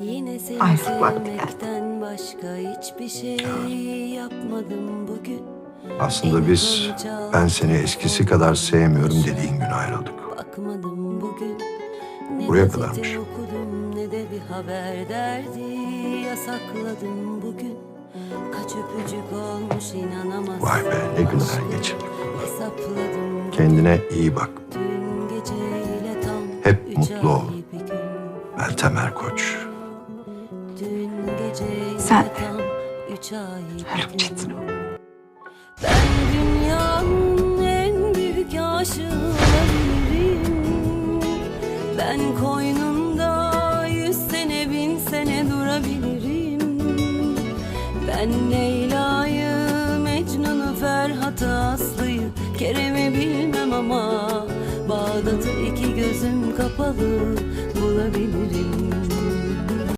Yine seni Artık vakti geldi. sevmekten başka hiçbir şey yapmadım bugün. Aslında biz ben seni eskisi kadar sevmiyorum dediğin gün ayrıldık. Bakmadım bugün. Buraya kadarmış. okudum ne de bir haber derdi yasakladım bugün. Kaç öpücük olmuş inanamazsın. Vay be ne günler geçirdik. Hesapladım Kendine iyi bak. dün geceyle tam Hep mutlu ol. Meltem Erkoç. Sen Ölüm gün. çetin. Ben dünyanın en büyük aşığı olabilirim Ben koynunda yüz sene bin sene durabilirim Ben Leyla'yı, Mecnun'u, Ferhat'ı, Aslı'yı Kerem'i bilmem ama Bağdat'ı iki gözüm kapalı bulabilirim